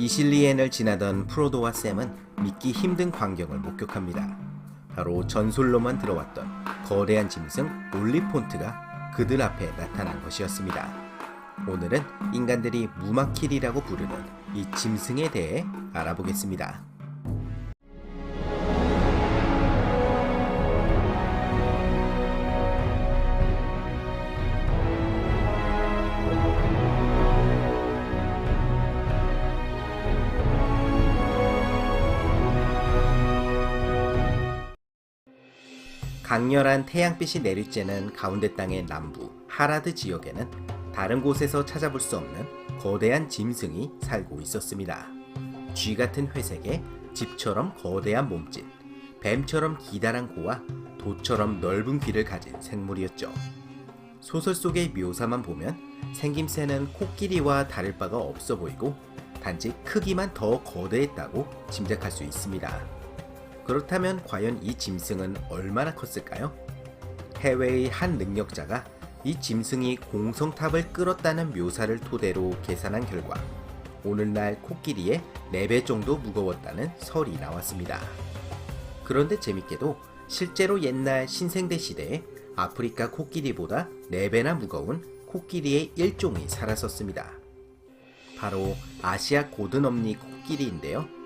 이실리엔을 지나던 프로도와 샘은 믿기 힘든 광경을 목격합니다. 바로 전설로만 들어왔던 거대한 짐승 올리폰트가 그들 앞에 나타난 것이었습니다. 오늘은 인간들이 무마킬이라고 부르는 이 짐승에 대해 알아보겠습니다. 강렬한 태양빛이 내리쬐는 가운데 땅의 남부 하라드 지역에는 다른 곳에서 찾아볼 수 없는 거대한 짐승이 살고 있었습니다. 쥐 같은 회색에 집처럼 거대한 몸짓, 뱀처럼 기다란 코와 도처럼 넓은 귀를 가진 생물이었죠. 소설 속의 묘사만 보면 생김새는 코끼리와 다를 바가 없어 보이고 단지 크기만 더 거대했다고 짐작할 수 있습니다. 그렇다면 과연 이 짐승은 얼마나 컸을까요? 해외의 한 능력자가 이 짐승이 공성탑을 끌었다는 묘사를 토대로 계산한 결과 오늘날 코끼리의 4배 정도 무거웠다는 설이 나왔습니다. 그런데 재밌게도 실제로 옛날 신생대 시대에 아프리카 코끼리보다 4배나 무거운 코끼리의 일종이 살았었습니다. 바로 아시아 고든엄니 코끼리인데요.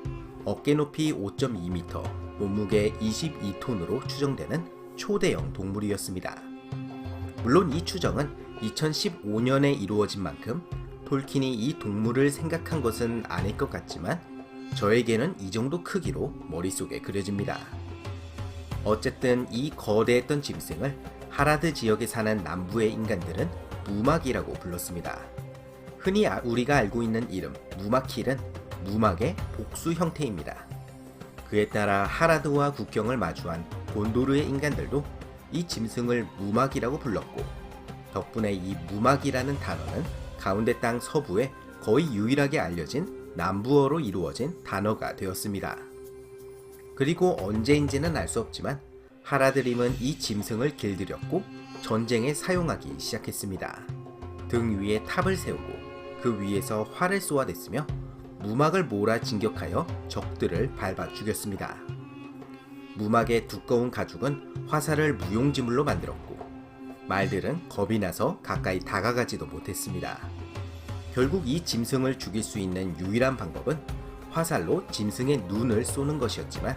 어깨 높이 5.2m, 몸무게 22톤으로 추정되는 초대형 동물이었습니다. 물론 이 추정은 2015년에 이루어진 만큼 톨킨이 이 동물을 생각한 것은 아닐 것 같지만 저에게는 이 정도 크기로 머릿속에 그려집니다. 어쨌든 이 거대했던 짐승을 하라드 지역에 사는 남부의 인간들은 무막이라고 불렀습니다. 흔히 아- 우리가 알고 있는 이름 무마킬은 무막의 복수 형태입니다. 그에 따라 하라드와 국경을 마주한 곤도르의 인간들도 이 짐승을 무막이라고 불렀고 덕분에 이 무막이라는 단어는 가운데 땅 서부에 거의 유일하게 알려진 남부어로 이루어진 단어가 되었습니다. 그리고 언제인지는 알 수 없지만 하라드림은 이 짐승을 길들였고 전쟁에 사용하기 시작했습니다. 등 위에 탑을 세우고 그 위에서 활을 쏘아댔으며 무막을 몰아 진격하여 적들을 밟아 죽였습니다. 무막의 두꺼운 가죽은 화살을 무용지물로 만들었고 말들은 겁이 나서 가까이 다가가지도 못했습니다. 결국 이 짐승을 죽일 수 있는 유일한 방법은 화살로 짐승의 눈을 쏘는 것이었지만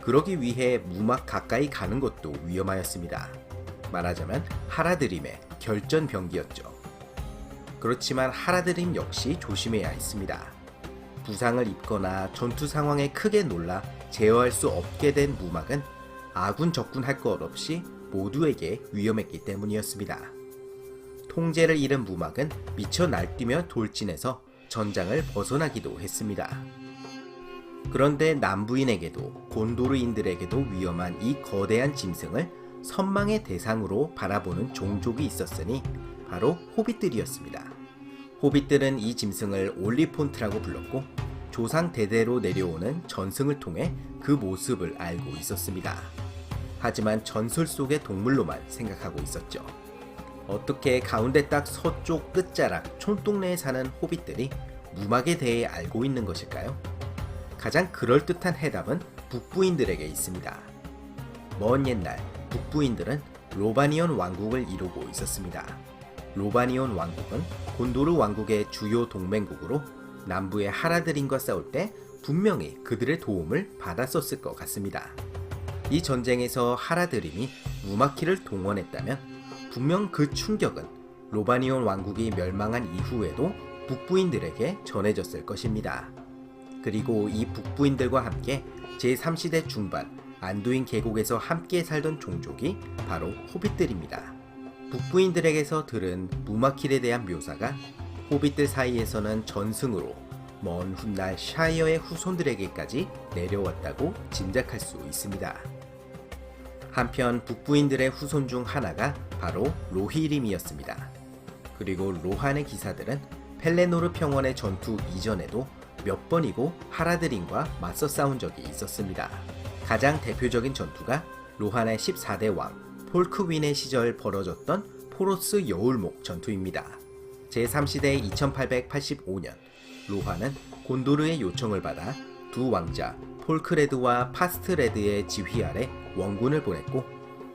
그러기 위해 무막 가까이 가는 것도 위험하였습니다. 말하자면 하라드림의 결전병기였죠. 그렇지만 하라드림 역시 조심해야 했습니다. 부상을 입거나 전투 상황에 크게 놀라 제어할 수 없게 된 무막은 아군 적군 할 것 없이 모두에게 위험했기 때문이었습니다. 통제를 잃은 무막은 미쳐 날뛰며 돌진해서 전장을 벗어나기도 했습니다. 그런데 남부인에게도 곤도르인들에게도 위험한 이 거대한 짐승을 선망의 대상으로 바라보는 종족이 있었으니 바로 호빗들이었습니다. 호빗들은 이 짐승을 올리폰트라고 불렀고 조상 대대로 내려오는 전승을 통해 그 모습을 알고 있었습니다. 하지만 전설 속의 동물로만 생각하고 있었죠. 어떻게 가운데 딱 서쪽 끝자락 촌동네에 사는 호빗들이 무막에 대해 알고 있는 것일까요? 가장 그럴듯한 해답은 북부인들에게 있습니다. 먼 옛날 북부인들은 로바니온 왕국을 이루고 있었습니다. 로바니온 왕국은 곤도르 왕국의 주요 동맹국으로 남부의 하라드림과 싸울 때 분명히 그들의 도움을 받았었을 것 같습니다. 이 전쟁에서 하라드림이 무마키를 동원했다면 분명 그 충격은 로바니온 왕국이 멸망한 이후에도 북부인들에게 전해졌을 것입니다. 그리고 이 북부인들과 함께 제3시대 중반 안두인 계곡에서 함께 살던 종족이 바로 호빗들입니다. 북부인들에게서 들은 무마킬에 대한 묘사가 호빗들 사이에서는 전승으로 먼 훗날 샤이어의 후손들에게까지 내려왔다고 짐작할 수 있습니다. 한편 북부인들의 후손 중 하나가 바로 로히림이었습니다. 그리고 로한의 기사들은 펠레노르 평원의 전투 이전에도 몇 번이고 하라드림과 맞서 싸운 적이 있었습니다. 가장 대표적인 전투가 로한의 14대 왕 폴크윈의 시절 벌어졌던 포로스 여울목 전투입니다. 제3시대 2885년 로하는 곤도르의 요청을 받아 두 왕자 폴크레드와 파스트레드의 지휘 아래 원군을 보냈고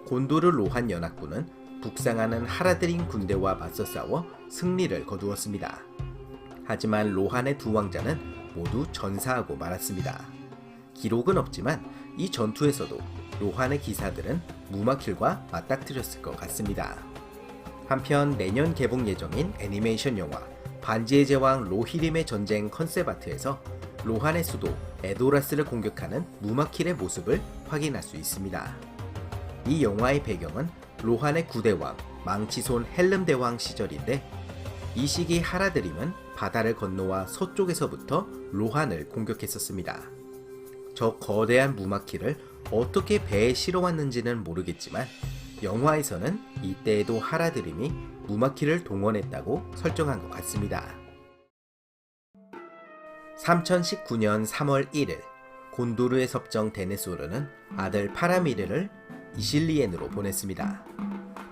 곤도르 로한 연합군은 북상하는 하라드린 군대와 맞서 싸워 승리를 거두었습니다. 하지만 로한의 두 왕자는 모두 전사하고 말았습니다. 기록은 없지만 이 전투에서도 로한의 기사들은 무마킬과 맞닥뜨렸을 것 같습니다. 한편 내년 개봉 예정인 애니메이션 영화 반지의 제왕 로히림의 전쟁 컨셉 아트에서 로한의 수도 에도라스를 공격하는 무마킬의 모습을 확인할 수 있습니다. 이 영화의 배경은 로한의 구대왕 망치손 헬름 대왕 시절인데 이 시기 하라드림은 바다를 건너와 서쪽에서부터 로한을 공격했었습니다. 저 거대한 무마키를 어떻게 배에 실어왔는지는 모르겠지만 영화에서는 이때에도 하라드림이 무마키를 동원했다고 설정한 것 같습니다. 3019년 3월 1일 곤도르의 섭정 데네소르는 아들 파라미르를 이실리엔으로 보냈습니다.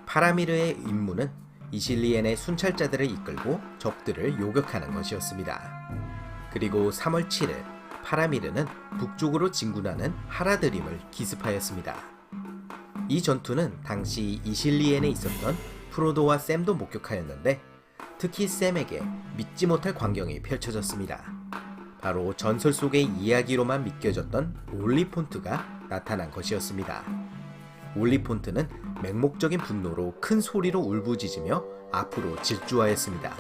파라미르의 임무는 이실리엔의 순찰자들을 이끌고 적들을 요격하는 것이었습니다. 그리고 3월 7일 파라미르는 북쪽으로 진군하는 하라드림을 기습하였습니다. 이 전투는 당시 이실리엔에 있었던 프로도와 샘도 목격하였는데 특히 샘에게 믿지 못할 광경이 펼쳐졌습니다. 바로 전설 속의 이야기로만 믿겨졌던 올리폰트가 나타난 것이었습니다. 올리폰트는 맹목적인 분노로 큰 소리로 울부짖으며 앞으로 질주하였습니다.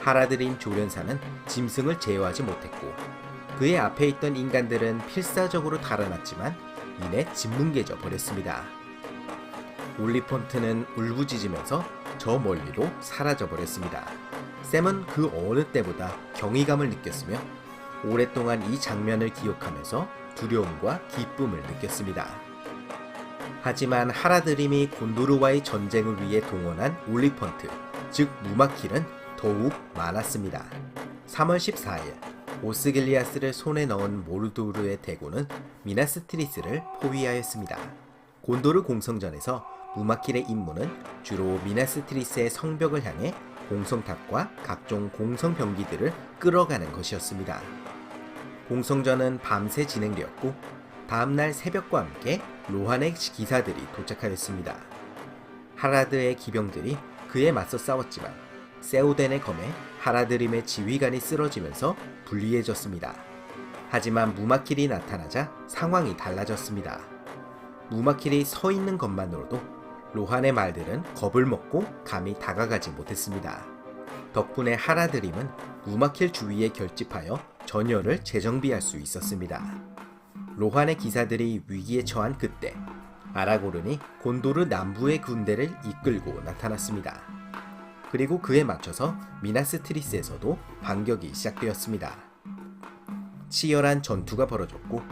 하라드린 조련사는 짐승을 제어하지 못했고 그의 앞에 있던 인간들은 필사적으로 달아났지만 이내 짓뭉개져 버렸습니다. 올리폰트는 울부짖으면서 저 멀리로 사라져 버렸습니다. 샘은 그 어느 때보다 경이감을 느꼈으며 오랫동안 이 장면을 기억하면서 두려움과 기쁨을 느꼈습니다. 하지만 하라드림이 곤도르와의 전쟁을 위해 동원한 올리펀트, 즉 무마킬은 더욱 많았습니다. 3월 14일 오스길리아스를 손에 넣은 모르도르의 대군은 미나스트리스를 포위하였습니다. 곤도르 공성전에서 무마킬의 임무는 주로 미나스트리스의 성벽을 향해 공성탑과 각종 공성병기들을 끌어가는 것이었습니다. 공성전은 밤새 진행되었고 다음날 새벽과 함께 로한의 기사들이 도착하였습니다. 하라드의 기병들이 그에 맞서 싸웠지만 세우덴의 검에 하라드림의 지휘관이 쓰러지면서 불리해졌습니다. 하지만 무마킬이 나타나자 상황이 달라졌습니다. 무마킬이 서 있는 것만으로도 로한의 말들은 겁을 먹고 감히 다가가지 못했습니다. 덕분에 하라드림은 무마킬 주위에 결집하여 전열을 재정비할 수 있었습니다. 로한의 기사들이 위기에 처한 그때 아라고른이 곤도르 남부의 군대를 이끌고 나타났습니다. 그리고 그에 맞춰서 미나스트리스에서도 반격이 시작되었습니다. 치열한 전투가 벌어졌고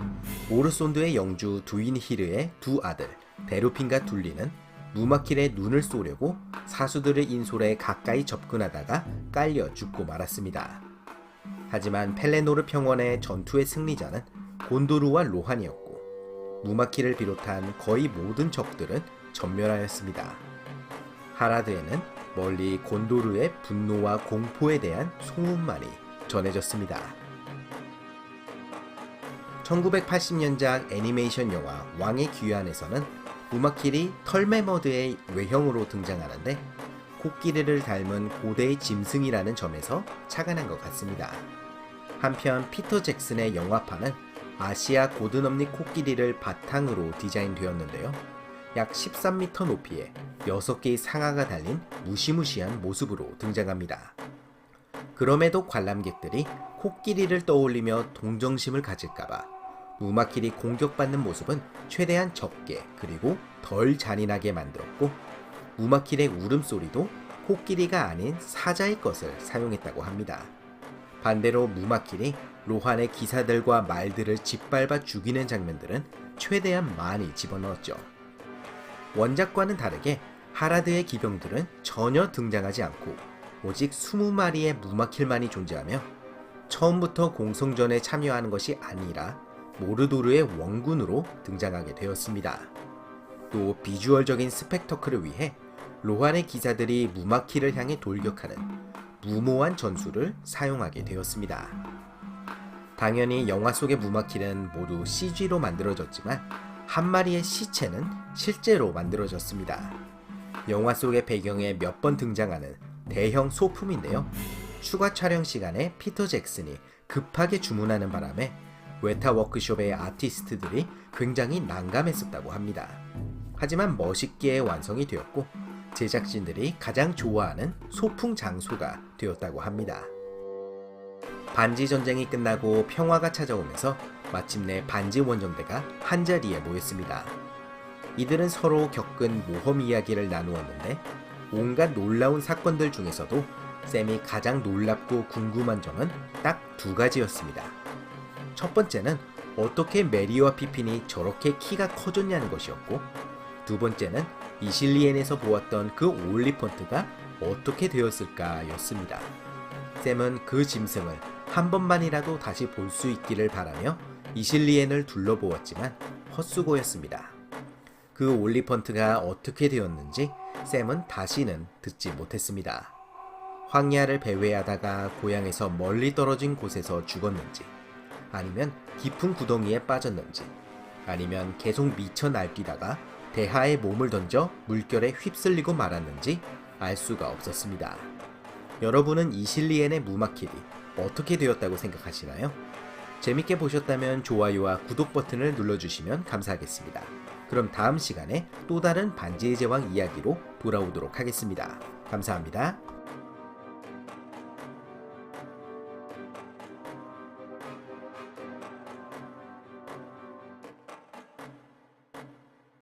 오르손드의 영주 두인히르의 두 아들 데루핀과 둘리는 무마킬의 눈을 쏘려고 사수들의 인솔에 가까이 접근하다가 깔려 죽고 말았습니다. 하지만 펠레노르 평원의 전투의 승리자는 곤도르와 로한이었고 무마키를 비롯한 거의 모든 적들은 전멸하였습니다. 하라드에는 멀리 곤도르의 분노와 공포에 대한 소문만이 전해졌습니다. 1980년작 애니메이션 영화 왕의 귀환에서는 무마킬이 털메머드의 외형으로 등장하는데 코끼리를 닮은 고대의 짐승이라는 점에서 착안한 것 같습니다. 한편 피터 잭슨의 영화판은 아시아 고드넘니 코끼리를 바탕으로 디자인되었는데요. 약 13m 높이에 6개의 상아가 달린 무시무시한 모습으로 등장합니다. 그럼에도 관람객들이 코끼리를 떠올리며 동정심을 가질까봐 무마킬이 공격받는 모습은 최대한 적게 그리고 덜 잔인하게 만들었고 무마킬의 울음소리도 코끼리가 아닌 사자의 것을 사용했다고 합니다. 반대로 무마킬이 로한의 기사들과 말들을 짓밟아 죽이는 장면들은 최대한 많이 집어넣었죠. 원작과는 다르게 하라드의 기병들은 전혀 등장하지 않고 오직 20마리의 무마킬만이 존재하며 처음부터 공성전에 참여하는 것이 아니라 모르도르의 원군으로 등장하게 되었습니다. 또 비주얼적인 스펙터클을 위해 로한의 기사들이 무마키를 향해 돌격하는 무모한 전술을 사용하게 되었습니다. 당연히 영화 속의 무마키는 모두 CG로 만들어졌지만 한 마리의 시체는 실제로 만들어졌습니다. 영화 속의 배경에 몇 번 등장하는 대형 소품인데요. 추가 촬영 시간에 피터 잭슨이 급하게 주문하는 바람에 웨타 워크숍의 아티스트들이 굉장히 난감했었다고 합니다. 하지만 멋있게 완성이 되었고 제작진들이 가장 좋아하는 소풍 장소가 되었다고 합니다. 반지 전쟁이 끝나고 평화가 찾아오면서 마침내 반지 원정대가 한자리에 모였습니다. 이들은 서로 겪은 모험 이야기를 나누었는데 온갖 놀라운 사건들 중에서도 샘이 가장 놀랍고 궁금한 점은 딱 두 가지였습니다. 첫 번째는 어떻게 메리와 피핀이 저렇게 키가 커졌냐는 것이었고 두 번째는 이실리엔에서 보았던 그 올리펀트가 어떻게 되었을까 였습니다. 샘은 그 짐승을 한 번만이라도 다시 볼 수 있기를 바라며 이실리엔을 둘러보았지만 헛수고였습니다. 그 올리펀트가 어떻게 되었는지 샘은 다시는 듣지 못했습니다. 황야를 배회하다가 고향에서 멀리 떨어진 곳에서 죽었는지, 아니면 깊은 구덩이에 빠졌는지, 아니면 계속 미쳐 날뛰다가 대하에 몸을 던져 물결에 휩쓸리고 말았는지 알 수가 없었습니다. 여러분은 이실리엔의 무마킬이 어떻게 되었다고 생각하시나요? 재밌게 보셨다면 좋아요와 구독 버튼을 눌러주시면 감사하겠습니다. 그럼 다음 시간에 또 다른 반지의 제왕 이야기로 돌아오도록 하겠습니다. 감사합니다.